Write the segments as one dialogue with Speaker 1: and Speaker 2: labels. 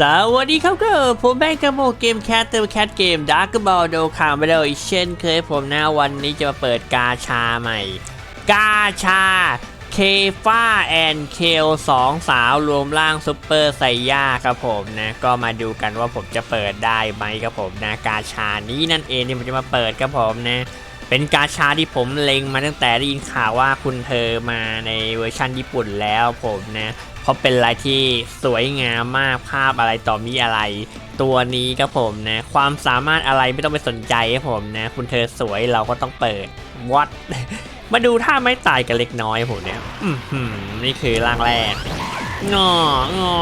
Speaker 1: สวัสดีครับก็ผมแบงค์กโมเกมแคทเตอร์แคทเกมดาร์กบอลโดคามไปแล้วอีกเช่นเคยผมนะวันนี้จะมาเปิดกาชาใหม่ กาชาเคฟ้าแอนเคลสองสาวรวมร่างซุปเปอร์ไซย่าครับผมนะ ก็มาดูกันว่าผมจะเปิดได้ไหมครับผมนะ กาชานี้นั่นเองที่ผมจะมาเปิดครับผมนะ เป็นกาชาที่ผมเล็งมาตั้งแต่ได้ยินข่าวว่าคุณเธอมาในเวอร์ชันญี่ปุ่นแล้วผมนะ เพราะเป็นอะไรที่สวยงามมากภาพอะไรต่อมีอะไร ตัวนี้ครับผมนะความสามารถอะไรไม่ต้องไปสนใจครับผมนะ คุณเธอสวยเราก็ต้องเปิดวัดมาดูท่าไม่ตายกันเล็กน้อยผมเนี่ยนี่คือร่างแรกงองอ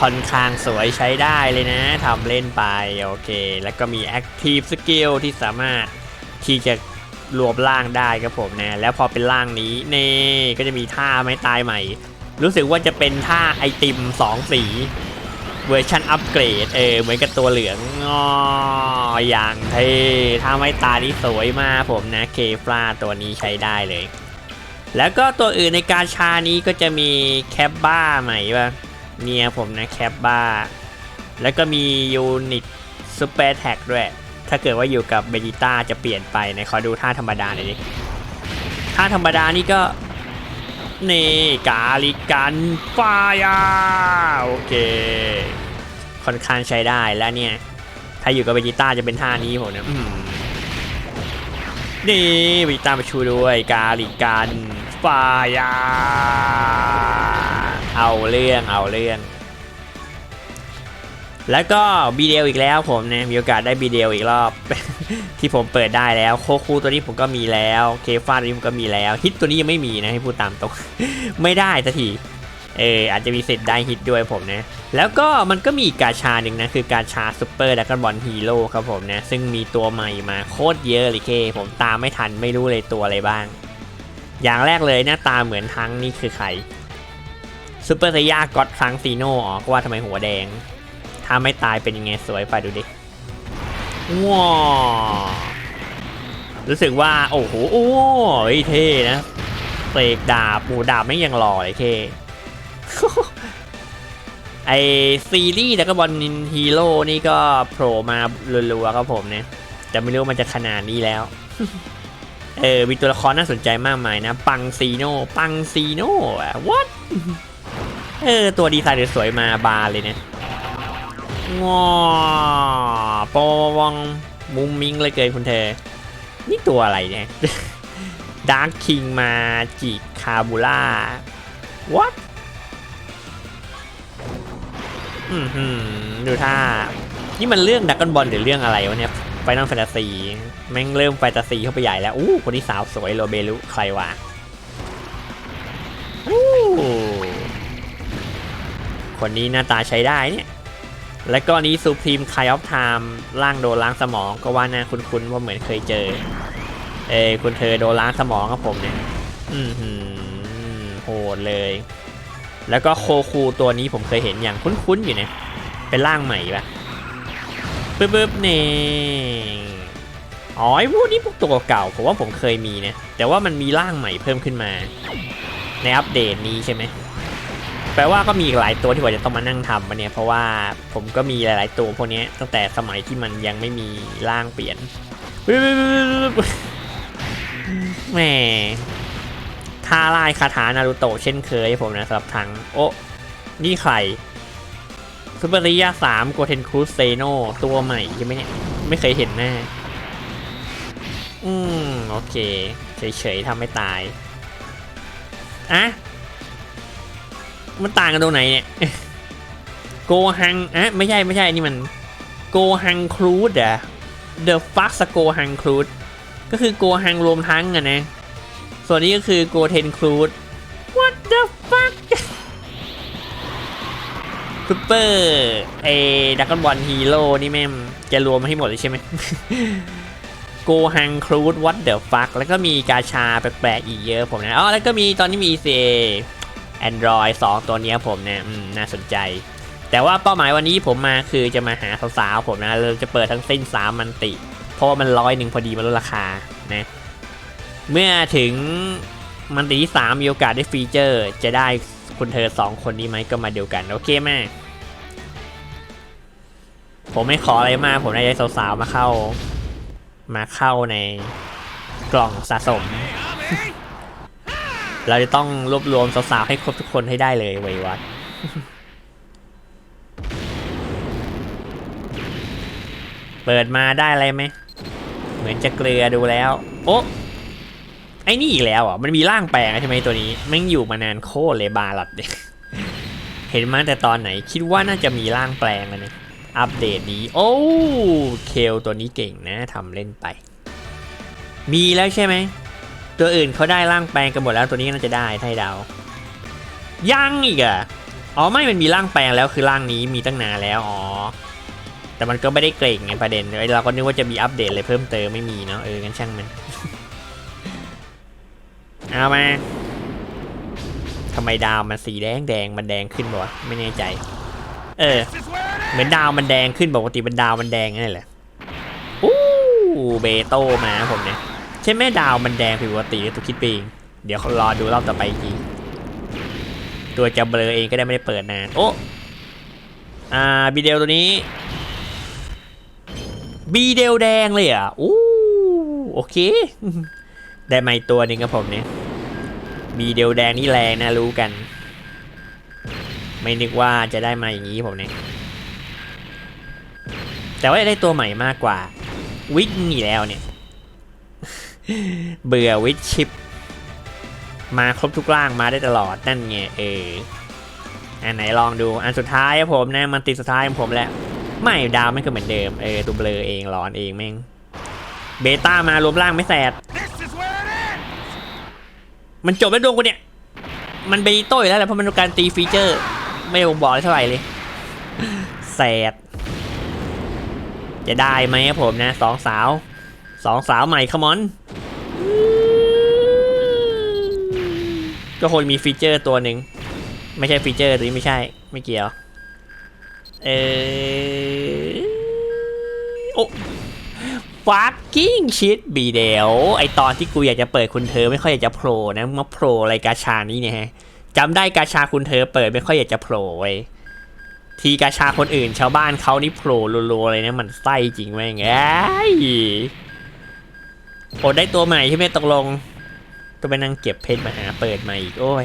Speaker 1: ค่อนข้างสวยใช้ได้เลยนะทำเล่นไป โอเค แล้วก็มี Active Skill ที่สามารถที่จะ รวมร่างได้ครับผมนะแล้วพอเป็นร่างนี้เน่ก็จะมีท่าไม่ตายใหม่ รู้สึกว่าจะเป็นท่าไอติมสองสีเวอร์ชันอัปเกรดเออเหมือนกับตัวเหลืองงออย่างเท่ถ้าไม่ตาที่สวยมากผมนะเคฟลาตัวนี้ใช้ได้เลย แล้วก็ตัวอื่นในการชานี้ก็จะมีแคปบ้าใหม่ป่ะเนี่ยผมนะแคปบ้าแล้วก็มียูนิตซูเปอร์แท็กด้วย ถ้าเกิดว่าอยู่กับเบจิต้าจะเปลี่ยนไปนะขอดูท่าธรรมดาหน่อยดิท่าธรรมดานี่ก็ นี่กาลิกันฟายาโอเค ค่อนข้างใช้ได้แล้วเนี่ย ถ้าอยู่กับเบจิต้าจะเป็นท่านี้ผมนะนี่เบจิต้ามาชูด้วยกาลิกันฟายาเอาเรื่องเอาเรื่อง แล้วก็บีเดลอีกแล้วผมเนะมีโอกาสได้บีเดลอีกรอบ ที่ผมเปิดได้แล้วโคคูตัวนี้ผมก็มีแล้วเคฟาตัวนี้ผมก็มีแล้วฮิตตัวนี้ยังไม่มีนะให้พูดตามตรงไม่ได้สักทีเอออาจจะมีสิทธิ์ได้ฮิตด้วยผมนะ แล้วก็มันก็มีกาชาหนึ่งนะ คือกาชาซูเปอร์ดักบอลฮีโร่ครับผมนะ ซึ่งมีตัวใหม่มาโคตรเยอะเลยเค ผมตามไม่ทันไม่รู้เลยตัวอะไรบ้าง อย่างแรกเลยหน้าตาเหมือนทั้งนี่คือใครซูเปอร์ไซยาก็อดฟรังซีโน่อ๋อก็ว่าทำไมหัวแดง ถ้าไม่ตายเป็นยังไงสวยไปดูดิว้ารู้สึกว่า โอ้โหโอ้ยเท่นะเสกดาบหูดาบไม่งยังหล่อเลยเท่ไอซีรีส์แล้วก็บอลนินฮีโร่นี่ก็โผล่มารัวๆครับผมเนี่ยแต่ไม่รู้มันจะขนาดนี้แล้ว เออ มีตัวละครน่าสนใจมากมายนะ ปังซีโน่ปังซีโน่อะ what เออ ตัวดีไซน์สวยๆมาบานเลยเนี่ย งอปอวองมุมมิงเลยเกินคุณเธอ นี่ตัวอะไรเนี่ยดาร์คคิงมาจิคาบูล่า what อือหือดูท่า นี่มันเรื่องดักกอนบอลหรือเรื่องอะไรวะเนี่ยไฟนอลแฟนตาซีแม่งเริ่มแฟนตาซีเข้าไปใหญ่แล้ว อู้คนนี้สาวสวยโรเบลุ ใครวะอู้คนนี้หน้าตาใช้ได้เนี่ย แล้วก็นี้ซูพรีมไคออฟไทม์ร่างโดนล้างสมองก็ว่าน่าคุ้นๆว่าเหมือนเคยเจอ เอ้คุณเธอโดนล้างสมองครับผมเนี่ย อือหือโหดเลย แล้วก็โคคูตัวนี้ผมเคยเห็นอย่างคุ้นๆอยู่เนี่ยเป็นร่างใหม่ปะปึ๊บปึ๊บนี่อ๋อไอ้พวกนี้พวกตัวเก่าผมว่าผมเคยมีนะแต่ว่ามันมีร่างใหม่เพิ่มขึ้นมา ในอัปเดตนี้ใช่ไหม แปลว่าก็มีอีกหลายตัวที่ผมจะต้องมานั่งทำมาเนี่ยเพราะว่าผมก็มีหลาย ๆ ตัวพวกนี้ตั้งแต่สมัยที่มันยังไม่มีร่างเปลี่ยนแหมท่าไล่คาถานารูโตะเช่นเคยผมนะสำหรับทั้งโอ้นี่ใครซูเปอร์ริยาสามโกเทนคูสเซโนตัวใหม่ใช่ไหมเนี่ยไม่เคยเห็นหน้าอืม โอเค เฉยๆทำไม่ตายอะ มันต่างกันตรงไหนเนี่ยโกฮังอะไม่ใช่ไม่ใช่นี่มันโกฮังครูดอะ The Fuck สโกฮังครูดก็คือโกฮังรวมทั้งอะนะ ส่วนนี้ก็คือโกเทนครูด What the fuck ซูเปอร์เอดักกอนบอลฮีโร่นี่แม่งจะรวมให้หมดเลยใช่ไหมโกฮังครูด What the fuck แล้วก็มีกาชาแปลกๆอีกเยอะผมนะอ๋อแล้วก็มีตอนนี้มี ECA Android 2 ตัวนี้ผมเนี่ยน่าสนใจ แต่ว่าเป้าหมายวันนี้ผมมาคือจะมาหาสาวๆผมนะเราจะเปิดทั้งสิ้น3มันติ เพราะว่ามันร้อยหนึ่งพอดีมันลดราคานะเมื่อถึงมันตีที่สามมีโอกาสได้ฟีเจอร์ จะได้คุณเธอสองคนนี้ไหมก็มาเดูกัน โอเคไหมผมไม่ขออะไรมาก ผมได้สาวๆมาเข้า มาเข้าในกล่องสะสม เราจะต้องรวบรวมสาวๆให้ครบทุกคนให้ได้เลยไววัดเปิดมาได้อะไรไหม เหมือนจะเกลือดูแล้ว โอ้ไอ้นี่อีกแล้วอะ มันมีร่างแปลงใช่ไหมตัวนี้แม่งอยู่มานานโคตรเลยบาลัดเนี่ยเห็นมาแต่ตอนไหนคิดว่าน่าจะมีร่างแปลงแล้วเนี่ยอัปเดตนี้ โอ้เคลตัวนี้เก่งนะทำเล่นไป มีแล้วใช่ไหม ตัวอื่นเขาได้ร่างแปลงกันหมดแล้วตัวนี้น่าจะได้ไทยดาวยังอีกอะอ๋อไม่มันมีร่างแปลงแล้วคือร่างนี้มีตั้งนานแล้วอ๋อแต่มันก็ไม่ได้เกรงไงประเด็นเอ้ยเราก็นึกว่าจะมีอัปเดตอะไรเพิ่มเติมไม่มีเนาะเอองั้นช่างมันเอามาทำไมดาวมันสีแดงแดงมันแดงขึ้นบ่วะไม่แน่ใจ เออ เหมือนดาวมันแดงขึ้นปกติเป็นดาวมันแดงนั่นแหละอู้เบโตมาผมเนี่ย ช่ไหมดาวมันแดงผิดปกติตัวคิดไปเองเดี๋ยวเขารอดูรอบต่อไปอีกทีตัวจะเบลอเองก็ได้ไม่ได้เปิดนาน โอ้อ่าบีเดลตัวนี้บีเดลแดงเลยอะอู้โอเค ได้มาอีกตัวหนึ่งครับผมเนี่ยบีเดลแดงนี่แรงนะรู้กัน ไม่นึกว่าจะได้มาอย่างนี้ผมเนี่ยแต่ว่าได้ตัวใหม่มากกว่า วิกนี่แล้วเนี่ย เบื่อวิชิป มาครบทุกร่างมาได้ตลอดนั่นไงเอออันไหนลองดูอันสุดท้ายครับผมนะ มันติดสุดท้ายของผมแหละไม่ดาวไม่ก็เหมือนเดิมเออตัวเบลอเองร้อนเองแม่งเบต้ามารวมร่างไม่แสดมันจบแล้วดวงกูเนี่ย มันไปโต้อยู่แล้วแหละเพราะมันการตีฟีเจอร์ ไม่บ่งบอกเท่าไหร่เลยแสดจะได้ไหมครับผมนะสองสาวสองสาวใหม่คมอน ก็คงมีฟีเจอร์ตัวหนึ่งไม่ใช่ฟีเจอร์ตัวนี้ไม่ใช่ ไม่เกี่ยว เออโอ้ฟักกิ้งชิดบีเดลไอตอนที่กูอยากจะเปิดคุณเธอไม่ค่อยอยากจะโผล่นะมาโผล่อะไรกาชานี้เนี่ยฮะจำได้กาชาคุณเธอเปิดไม่ค่อยอยากจะโผล่เว้ทีกาชาคนอื่นชาวบ้านเขานี่โผล่รัวๆเลยนะมันไส้จริงไหมงไง โอ้ได้ตัวใหม่ใช่ไหมตกลงต้องไปนั่งเก็บเพชรมาหาเปิดมาอีกโอ้ย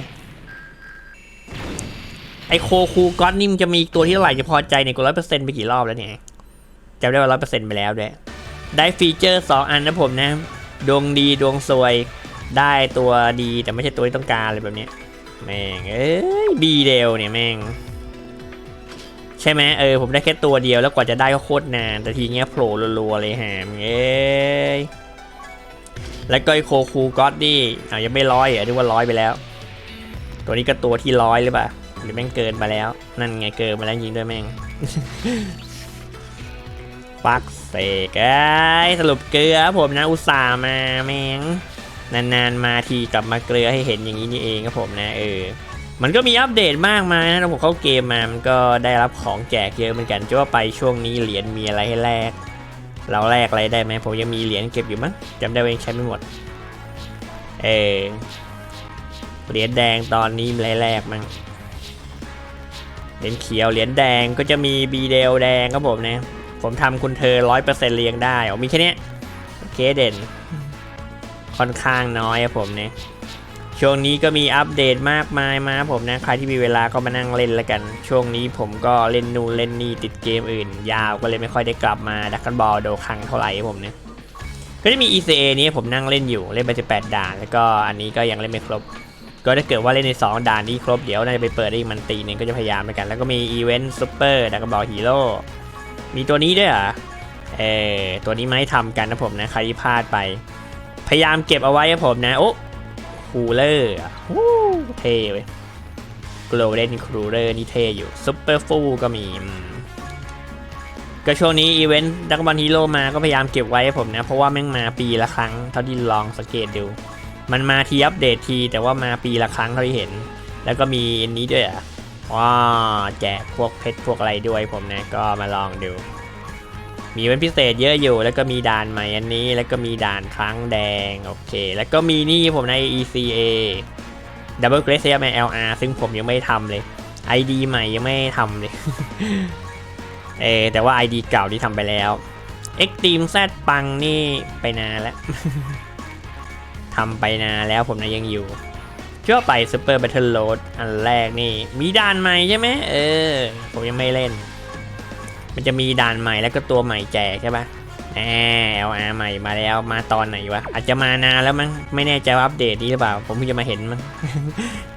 Speaker 1: ไอโคคูก้อนนี่มนจะมีอีกตัวที่เท่าไหร่จะพอใจเนี่ยกูร้อยเปอร์เซ็นต์ไปกี่รอบแล้วเนี่ยจำได้ว่าร้อยเปอร์เซ็นต์ไปแล้วด้วยได้ฟีเจอร์สองอันนะผมนะ ดวงดีดวงซวย ได้ตัวดีแต่ไม่ใช่ตัวที่ต้องการอะไรแบบเนี้ยแม่งเอ้ยบีเดลเนี่ยแม่งใช่ไหมเออผมได้แค่ตัวเดียวแล้วกว่าจะได้ก็โคตรนาน แต่ทีเงี้ยโผล่รัวๆเลยแฮมเอ้ย แล้วก็ไอโคคูก็อดนี่อะยังไม่ร้อยเหรอะดูว่าร้อยไปแล้ว ตัวนี้ก็ตัวที่ร้อยหรือเปล่าหรือแม่งเกินมาแล้ว นั่นไงเกินมาแล้วยิงด้วยแม่งปักเสกไอสรุปเกลือผมนะอุตส่าห์มาแม่งนานๆมาทีกลับมาเกลือให้เห็นอย่างนี้นี่เองครับผมนะเออมันก็มีอัปเดตมากมายนะผมเข้าเกมมามันก็ได้รับของแจกเยอะเหมือนกันจะว่าไปช่วงนี้เหรียญมีอะไรให้แลก เราแลกอะไรได้ไหมผมยังมีเหรียญเก็บอยู่มั้งจำได้ว่ายังใช้ไม่หมด เออเหรียญแดงตอนนี้มีอะไรแลกมั้งเหรียญเขียวเหรียญแดงก็จะมีบีเดลแดงครับผมนะผมทำคุณเธอร้อยเปอร์เซ็นต์เรียงได้อ๋อมีแค่นี้โอเคเด่น ค่อนข้างน้อยครับผมเนี่ย ช่วงนี้ก็มีอัปเดตมากมายมาผมนะ ใครที่มีเวลาก็มานั่งเล่นแล้วกัน ช่วงนี้ผมก็เล่นนูนเล่นนี่ติดเกมอื่น ยาวก็เลยไม่ค่อยได้กลับมาดักกันบอลโดคังเท่าไหร่ผมเนี่ยก็จะมี ECA นี้ผมนั่งเล่นอยู่เล่นไป18ด่าน แล้วก็อันนี้ก็ยังเล่นไม่ครบ ก็ถ้าเกิดว่าเล่นใน 2 ด่านนี้ครบเดี๋ยวน่าจะไปเปิดได้อีกมันตีหนึงก็จะพยายามไปกัน แล้วก็มีอีเวนต์ซูเปอร์ดักบอลฮีโร่มีตัวนี้ด้วยเหรอเออตัวนี้ไมาให้ทำกันนะผมนะใครที่พลาดไป พยายามเก็บเอาไว้ครับผมนะโอ้ คูลเลอร์วู้เท่เว้ยโกลเด้นคูเลอร์นี่เท่อยู่ซูเปอร์ฟูก็มีมก็ช่วงนี้อีเวนต์ดักบอลฮีโร่มาก็พยายามเก็บไว้ให้ผมนะ เพราะว่าแม่งมาปีละครั้งเท่าที่ลองสังเกตดู มันมาทีอัปเดตที แต่ว่ามาปีละครั้งเท่าที่เห็น แล้วก็มีอันนี้ด้วยอะว้าแจกพวกเพชรพวกอะไรด้วยผมนะก็มาลองดู มีเป็นพิเศษเยอะอยู่ แล้วก็มีด่านใหม่อันนี้ แล้วก็มีด่านครั้งแดง โอเค แล้วก็มีนี่ผมใน ECA Double Grace ใน LR ซึ่งผมยังไม่ทำเลย ID ใหม่ยังไม่ทำเลย เออแต่ว่า ID เก่าที่ทำไปแล้ว Extreme Z ปังนี่ไปนานแล้วทำไปนานแล้วผมนะยังอยู่ชั่วไป Super Battle Road อันแรกนี่ มีด่านใหม่ใช่ไหมเออ ผมยังไม่เล่น มันจะมีด่านใหม่แล้วก็ตัวใหม่แจกใช่ปะแหม LR ใหม่มาแล้วมาตอนไหนวะ อาจจะมานานแล้วมั้งไม่แน่ใจว่าอัปเดตนี้หรือเปล่า ผมเพิ่งจะมาเห็นมั้ง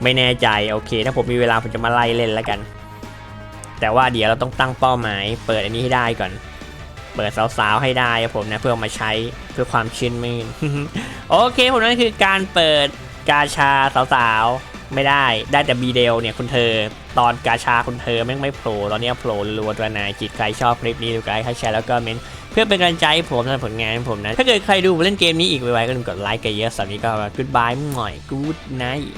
Speaker 1: ไม่แน่ใจโอเค ถ้าผมมีเวลาผมจะมาไล่เล่นแล้วกัน แต่ว่าเดี๋ยวเราต้องตั้งเป้าหมาย เปิดอันนี้ให้ได้ก่อน เปิดสาวๆให้ได้ครับผมนะ เพื่อมาใช้เพื่อความชื่นมื่นโอเคผมนั่นคือการเปิดกาชาสาวๆ ไม่ได้ได้แต่บีเดลเนี่ยคุณเธอ ตอนกาชาคุณเธอแม่งไม่โผล่ตอนนี้โผล่รัวตัวนายจิตใครชอบคลิปนี้ดูไลค์ให้แชร์แล้วก็เมนเพื่อเป็นกำลังใจผมสำหรับผลงานของผมนะ ถ้าเกิดใครดูเล่นเกมนี้อีกไวๆก็ลืมกดไลค์กันเยอะสำหรับนี้ก็ goodbye หน่อย good night